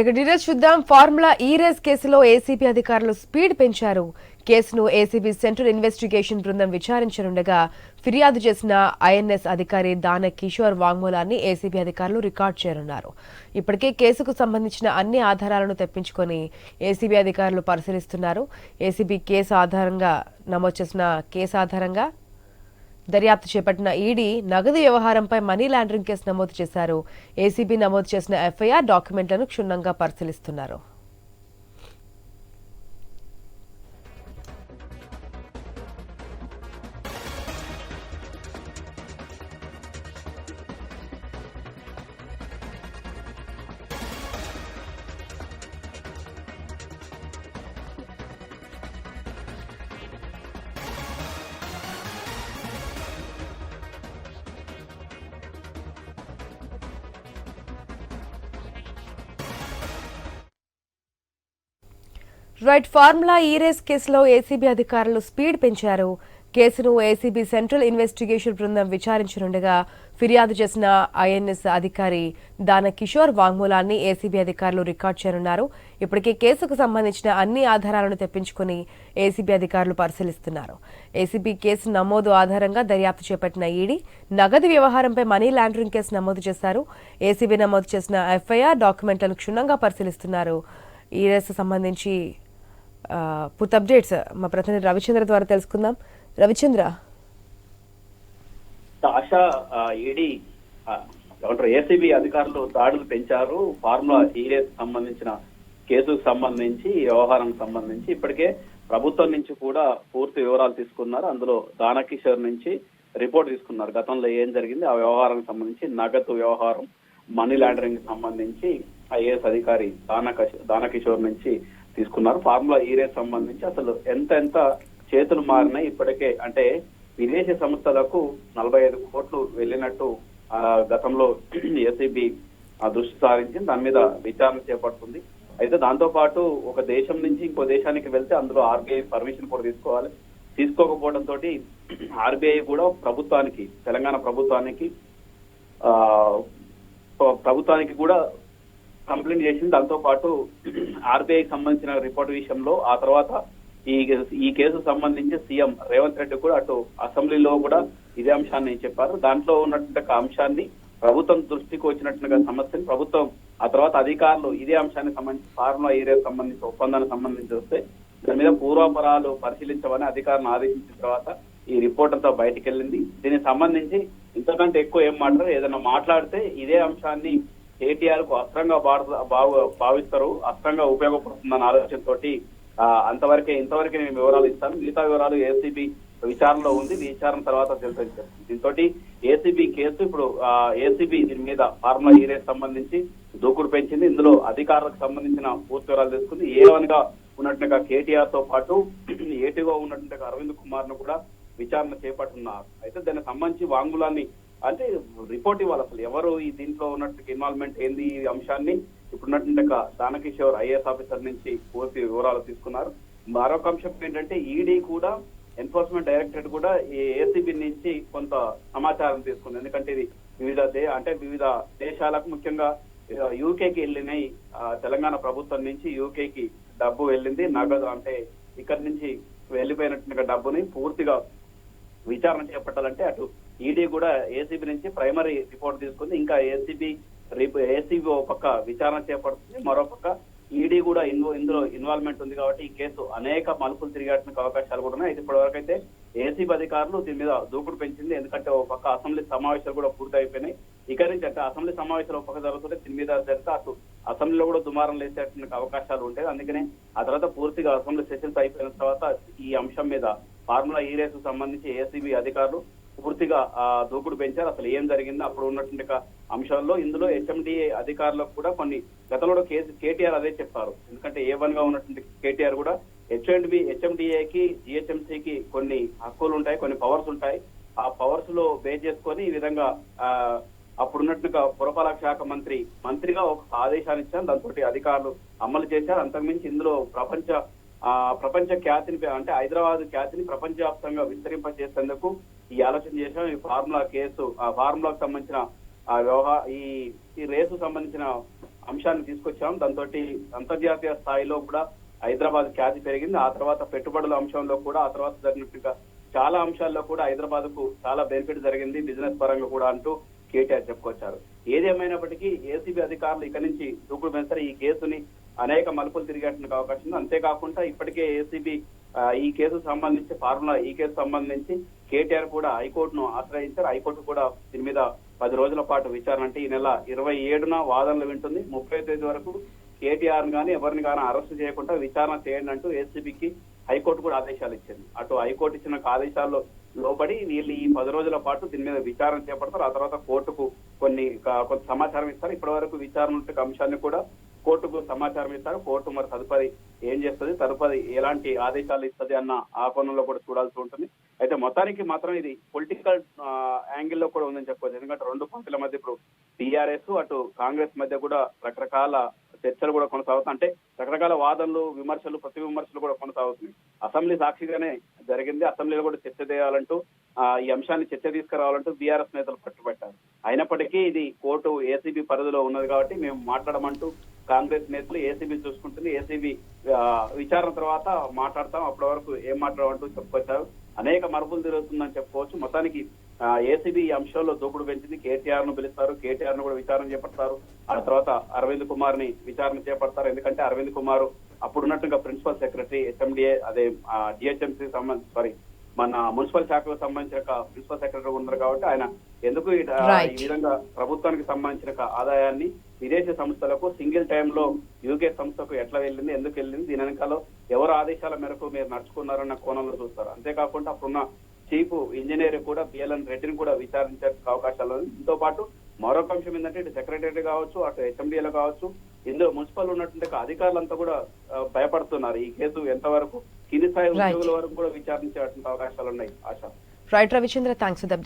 ఇక డీటెయిల్స్ చూద్దాం. Formula E race కేసులో ఏసీబీ అధికారులు స్పీడ్ పెంచారు. కేసును ఏసీబీ సెంట్రల్ ఇన్వెస్టిగేషన్ బృందం విచారించనుండగా ఫిర్యాదు చేసిన ఐఎన్ఎస్ అధికారి దాన కిషోర్ వాంగ్మూలాన్ని ఏసీబీ అధికారులు రికార్డ్ చేయనున్నారు. ఇప్పటికే కేసుకు సంబంధించిన అన్ని ఆధారాలను తెప్పించుకొని ఏసీబీ అధికారులు పరిశీలిస్తున్నారు. ఏసీబీ కేసు ఆధారంగా నమోదు చేసిన కేసు ఆధారంగా దర్యాప్తు చేపట్టిన ఈడీ నగదు వ్యవహారంపై మనీ లాండరింగ్ కేసు నమోదు చేశారు. ఏసీబీ నమోదు చేసిన ఎఫ్ఐఆర్ డాక్యుమెంట్లను క్షుణ్ణంగా పరిశీలిస్తున్నారు. రైట్ ఫార్ములా ఈ రేస్ కేసులో ఏసీబీ అధికారులు స్పీడ్ పెంచారు. కేసును ఏసీబీ సెంట్రల్ ఇన్వెస్టిగేషన్ బృందం విచారించనుండగా ఫిర్యాదు చేసిన ఐఎన్ఎస్ అధికారి దాన కిషోర్ వాంగ్మూలాన్ని ఏసీబీ అధికారులు రికార్డ్ చేయనున్నారు. ఇప్పటికే కేసుకు సంబంధించిన అన్ని ఆధారాలను తెప్పించుకుని ఏసీబీ అధికారులు పరిశీలిస్తున్నారు. ఏసీబీ కేసు నమోదు ఆధారంగా దర్యాప్తు చేపట్టిన ఈడీ నగదు వ్యవహారంపై మనీ లాండరింగ్ కేసు నమోదు చేశారు. ఏసీబీ నమోదు చేసిన ఎఫ్ఐఆర్ డాక్యుమెంట్లను క్షుణ్ణంగా పరిశీలిస్తున్నారు. ఈ సంబంధించి పూర్తి అప్డేట్స్. మా ప్రతినిధి రవిచంద్ర ద్వారా తెలుసుకుందాం. రవిచంద్ర. ఆశా ఈడీ ఏమంటారు ఏసీబీ అధికారులు దాడులు పెంచారు. ఫార్ములా ఈఏ సంబంధించిన కేసుకు సంబంధించి వ్యవహారం సంబంధించి ఇప్పటికే ప్రభుత్వం నుంచి కూడా పూర్తి వివరాలు తీసుకున్నారు. అందులో దానకిషోర్ నుంచి రిపోర్ట్ తీసుకున్నారు. గతంలో ఏం జరిగింది? ఆ వ్యవహారానికి సంబంధించి నగదు వ్యవహారం మనీ లాండరింగ్ సంబంధించి ఐఏఎస్ అధికారి దానకిషోర్ నుంచి తీసుకున్నారు. ఫార్ములా ఈ రేస్ సంబంధించి అసలు ఎంత ఎంత చేతులు మారినాయి ఇప్పటికే. అంటే విదేశీ సంస్థలకు నలభై ఐదు కోట్లు వెళ్ళినట్టు ఆ, గతంలో ఏసీబీ దృష్టి సారించింది. దాని మీద విచారణ చేపడుతుంది. అయితే దాంతో పాటు ఒక దేశం నుంచి ఇంకో దేశానికి వెళ్తే అందులో ఆర్బీఐ పర్మిషన్ కూడా తీసుకోవాలి. తీసుకోకపోవడం తోటి ఆర్బీఐ కూడా ప్రభుత్వానికి తెలంగాణ ప్రభుత్వానికి ఆ ప్రభుత్వానికి కూడా కంప్లైంట్ చేసింది. దాంతో పాటు ఆర్బీఐ సంబంధించిన రిపోర్ట్ విషయంలో ఆ తర్వాత ఈ ఈ కేసు సంబంధించి సీఎం రేవంత్ రెడ్డి కూడా అటు అసెంబ్లీలో కూడా ఇదే అంశాన్ని చెప్పారు. దాంట్లో ఉన్నటువంటి అంశాన్ని ప్రభుత్వం దృష్టికి వచ్చినట్టుగా సమస్యని ప్రభుత్వం ఆ తర్వాత అధికారులు ఇదే అంశానికి సంబంధించి ఫార్ములా ఏరియా సంబంధించి ఒప్పందానికి సంబంధించి వస్తే దాని మీద పూర్వాపరాలు పరిశీలించమని అధికారులను ఆదేశించిన తర్వాత ఈ రిపోర్ట్ అంతా బయటికి వెళ్ళింది దీనికి సంబంధించి ఇంతకంటే ఎక్కువ ఏం మాట్లాడారు. ఏదైనా మాట్లాడితే ఇదే అంశాన్ని కేటీఆర్కు అస్త్రంగా వాడు- భావ- భావిస్తారు. అస్త్రంగా ఉపయోగపడుతుందన్న ఆలోచనతోటి అంతవరకే ఇంతవరకే నేను వివరాలు ఇస్తాను మిగతా వివరాలు ఏసీబీ విచారణలో ఉంది. విచారణ తర్వాత తెలుసు దీంతో ఏసీబీ కేసు ఇప్పుడు ఏసీబీ దీని మీద ఫార్ములా ఈరేస్ సంబంధించి దూకుడు పెంచింది. ఇందులో అధికారులకు సంబంధించిన పూర్తి వివరాలు తెలుసుకుంది. ఏ వన్గా ఉన్నట్టుగా కేటీఆర్తో పాటు ఏటీగా ఉన్నట్టుగా అరవింద్ కుమార్ను కూడా విచారణ చేపట్టున్నారు అయితే దానికి సంబంధించి వాంగ్మూలాన్ని అంటే రిపోర్ట్ ఇవ్వాలి అసలు. ఎవరు ఈ దీంట్లో ఉన్నట్టు ఇన్వాల్వ్మెంట్ ఏంది ఈ అంశాన్ని? ఇప్పుడున్నటువంటి దానకిషోర్ ఐఏఎస్ ఆఫీసర్ నుంచి పూర్తి వివరాలు తీసుకున్నారు. మరొక అంశం ఏంటంటే ఈడీ కూడా ఎన్ఫోర్స్మెంట్ డైరెక్టరేట్ కూడా ఈ ఏసీబీ నుంచి కొంత సమాచారం తీసుకుంది. ఎందుకంటే ఇది వివిధ దే అంటే వివిధ దేశాలకు ముఖ్యంగా యూకేకి వెళ్ళినాయి తెలంగాణ ప్రభుత్వం నుంచి యూకేకి డబ్బు వెళ్ళింది. నగదు అంటే ఇక్కడి నుంచి వెళ్ళిపోయినట్టుగా డబ్బుని పూర్తిగా విచారణ చేపట్టాలంటే అటు ఈడీ కూడా ఏసీబీ నుంచి ప్రైమరీ రిపోర్ట్ తీసుకుంది. ఇంకా ఏసీబీ ఏసీబీ ఒక పక్క విచారణ చేపడుతుంది. మరో పక్క ఈడీ కూడా ఇన్వో ఇందులో ఇన్వాల్వ్మెంట్ ఉంది కాబట్టి ఈ కేసు అనేక మలుపులు తిరిగేటానికి అవకాశాలు కూడా ఉన్నాయి. అయితే ఇప్పటివరకు అయితే ఏసీబీ అధికారులు దీని మీద దూకుడు పెంచింది. ఎందుకంటే ఒక పక్క అసెంబ్లీ సమావేశాలు కూడా పూర్తి అయిపోయినాయి ఇక నుంచి అంటే అసెంబ్లీ సమావేశాలు ఒక పక్క జరుగుతుంటే దీని మీద జరిగితే అటు అసెంబ్లీలో కూడా దుమారం లేచేటువంటి అవకాశాలు ఉంటాయి. అందుకనే ఆ తర్వాత పూర్తిగా అసెంబ్లీ సెషన్స్ అయిపోయిన తర్వాత ఈ అంశం మీద ఫార్ములా e ఈ రేసు సంబంధించి ఏసీబీ అధికారులు పూర్తిగా ఆ దూకుడు పెంచారు. అసలు ఏం జరిగిందో అప్పుడు ఉన్నటువంటి అంశాల్లో ఇందులో హెచ్ఎండిఏ అధికారులకు కూడా కొన్ని గతంలో కూడా కేసు కేటీఆర్ అదే చెప్పారు. ఎందుకంటే ఏ వన్గా ఉన్నటువంటి కేటీఆర్ కూడా హెచ్ఎండి హెచ్ఎండిఏకి జిహెచ్ఎంసీకి కొన్ని హక్కులు ఉంటాయి కొన్ని పవర్స్ ఉంటాయి. ఆ పవర్స్లో బేస్ చేసుకొని ఈ విధంగా ఆ అప్పుడున్నట్టుగా పురపాలక శాఖ మంత్రి మంత్రిగా ఒక ఆదేశాన్ని ఇచ్చారు. దాంతో అధికారులు అమలు చేశారు. అంతకుమించి ఇందులో ప్రపంచ ఆ ప్రపంచ ఖ్యాతిని అంటే హైదరాబాద్ ఖ్యాతిని ప్రపంచవ్యాప్తంగా విస్తరింపజేసేందుకు ఈ ఆలోచన చేసాం ఈ ఫార్ములా కేసు ఆ ఫార్ములాకు సంబంధించిన ఆ వ్యవహార ఈ ఈ రేసు సంబంధించిన అంశాన్ని తీసుకొచ్చాం. దాంతో అంతర్జాతీయ స్థాయిలో కూడా హైదరాబాద్ ఖ్యాతి పెరిగింది. ఆ తర్వాత పెట్టుబడుల అంశంలో కూడా ఆ తర్వాత జరిగినట్టుగా చాలా అంశాల్లో కూడా హైదరాబాద్కు చాలా బెనిఫిట్ జరిగింది. బిజినెస్ పరంగా కూడా అంటూ కేటీఆర్ చెప్పుకొచ్చారు. ఏదేమైనప్పటికీ ఏసీబీ అధికారులు ఇక్కడి నుంచి దూకుడు పెంచారు ఈ కేసుని అనేక మలుపులు తిరిగేటానికి అవకాశం ఉంది. అంతేకాకుండా ఇప్పటికే ఏసీబీ ఈ కేసు సంబంధించి ఫార్ములా ఈ కేసు సంబంధించి కేటీఆర్ కూడా హైకోర్టును ఆశ్రయించారు. హైకోర్టు కూడా దీని మీద పది రోజుల పాటు విచారణ అంటే ఈ నెల ఇరవై ఏడున వాదనలు వింటుంది. ముప్పై తేదీ వరకు కేటీఆర్ గాని ఎవరిని కానీ అరెస్ట్ చేయకుండా విచారణ చేయండి అంటూ ఏసీబీకి హైకోర్టు కూడా ఆదేశాలు ఇచ్చింది. అటు హైకోర్టు ఇచ్చిన ఆదేశాల్లో లోబడి వీళ్ళు ఈ పది రోజుల పాటు దీని మీద విచారణ చేపడతారు. ఆ తర్వాత కోర్టుకు కొన్ని కొంత సమాచారం ఇస్తారు. ఇప్పటి వరకు విచారణ అంశాన్ని కూడా కోర్టుకు సమాచారం ఇస్తారు. కోర్టు మరి తదుపరి ఏం చేస్తుంది? తదుపరి ఎలాంటి ఆదేశాలు ఇస్తుంది అన్న ఆ కోణంలో కూడా చూడాల్సి ఉంటుంది. అయితే మొత్తానికి మాత్రం ఇది పొలిటికల్ యాంగిల్లో కూడా ఉందని చెప్పవచ్చు ఎందుకంటే రెండు పార్టీల మధ్య ఇప్పుడు టీఆర్ఎస్ అటు కాంగ్రెస్ మధ్య కూడా రకరకాల చర్చలు కూడా కొనసాగుతాయి. అంటే రకరకాల వాదనలు విమర్శలు ప్రతి విమర్శలు కూడా కొనసాగుతున్నాయి. అసెంబ్లీ సాక్షిగానే జరిగింది. అసెంబ్లీలో కూడా చర్చ చేయాలంటూ ఆ, ఈ అంశాన్ని చర్చ తీసుకురావాలంటూ బీఆర్ఎస్ నేతలు పట్టుబట్టారు. అయినప్పటికీ ఇది కోర్టు ఏసీబీ పరిధిలో ఉన్నది కాబట్టి మేము మాట్లాడమంటూ కాంగ్రెస్ నేతలు ఏసీబీ చూసుకుంటుంది. ఏసీబీ విచారణ తర్వాత మాట్లాడతాం. అప్పటి వరకు ఏం మాట్లాడమంటూ చెప్పుకొచ్చారు. అనేక మరుపులు తిరుగుతుందని చెప్పుకోవచ్చు. మొత్తానికి ఏసీబీ ఈ అంశంలో దూకుడు పెంచింది. కేటీఆర్ను పిలుస్తారు. కేటీఆర్ను కూడా విచారణ చేపడతారు. ఆ తర్వాత అరవింద్ కుమార్ని విచారణ చేపడతారు. ఎందుకంటే అరవింద్ కుమార్ అప్పుడున్నట్టుగా ప్రిన్సిపల్ సెక్రటరీ హెచ్ఎండిఏ అదే జిహెచ్ఎంసీ సంబంధించి సారీ మన మున్సిపల్ శాఖకు సంబంధించిన ప్రిన్సిపల్ సెక్రటరీ ఉన్నారు కాబట్టి ఆయన ఎందుకు. ఈ విధంగా ప్రభుత్వానికి సంబంధించిన ఆదాయాన్ని విదేశీ సంస్థలకు సింగిల్ టైంలో యూకే సంస్థకు ఎట్లా వెళ్ళింది ఎందుకు వెళ్ళింది దీని వెనకాల ఎవరు ఆదేశాల మేరకు మీరు నడుచుకున్నారన్న కోణంలో చూస్తారు. అంతేకాకుండా అప్పుడున్న చీఫ్ ఇంజనీర్ కూడా బిఎల్ఎన్ రెడ్డిని కూడా విచారించే అవకాశాలు దీంతో పాటు మరొక అంశం ఏంటంటే ఇటు సెక్రటరీ కావచ్చు అటు హెచ్ఎండిఏలో కావచ్చు ఇందులో మున్సిపల్ ఉన్నటువంటి అధికారులంతా కూడా భయపడుతున్నారు. ఈ కేసు ఎంతవరకు కింది స్థాయి. ఉద్యోగుల వరకు కూడా విచారించేటువంటి అవకాశాలు ఉన్నాయి. ఆశ. Right Ravichandra thanks